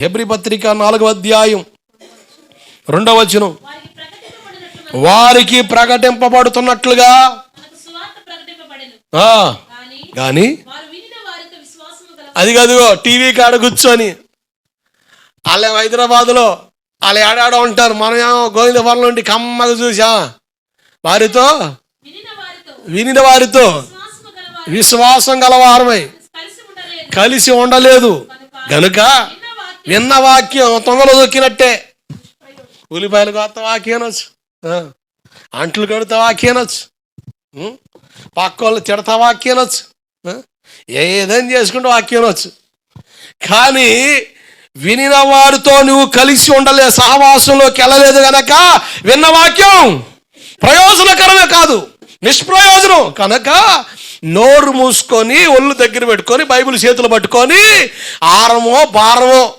హెబ్రి పత్రిక నాలుగవ అధ్యాయం రెండవ వచనం. వారికి ప్రకటింపబడుతున్నట్లుగా. కానీ అది కదుగో టీవీ కాడ కూర్చొని. వాళ్ళే హైదరాబాద్లో వాళ్ళు ఏడాడో ఉంటారు. మనం ఏమో గోవిందపురం నుండి కమ్మగా చూసా వారితో వినిన వారితో విశ్వాసం గలవారమై కలిసి ఉండలేదు కలిసి ఉండలేదు. గనుక విన్న వాక్యం విన్న తొంగలో దొక్కినట్టే ఉల్లిపాయలు కొత్త వాక్యనొచ్చు. అంట్లు కడితే వాక్యం అనొచ్చు ఉం? పక్క వాళ్ళు తిడతా ఏదైనా చేసుకుంటే వాక్యనొచ్చు. కానీ వినిన వారితో నువ్వు కలిసి ఉండలే సహవాసంలోకి వెళ్ళలేదు గనక విన్న వాక్యం ప్రయోజనకరమే కాదు నిష్ప్రయోజనం. కనుక నోరు మూసుకొని ఒళ్ళు దగ్గర పెట్టుకొని బైబిల్ చేతులు పట్టుకొని ఆరమో భారమో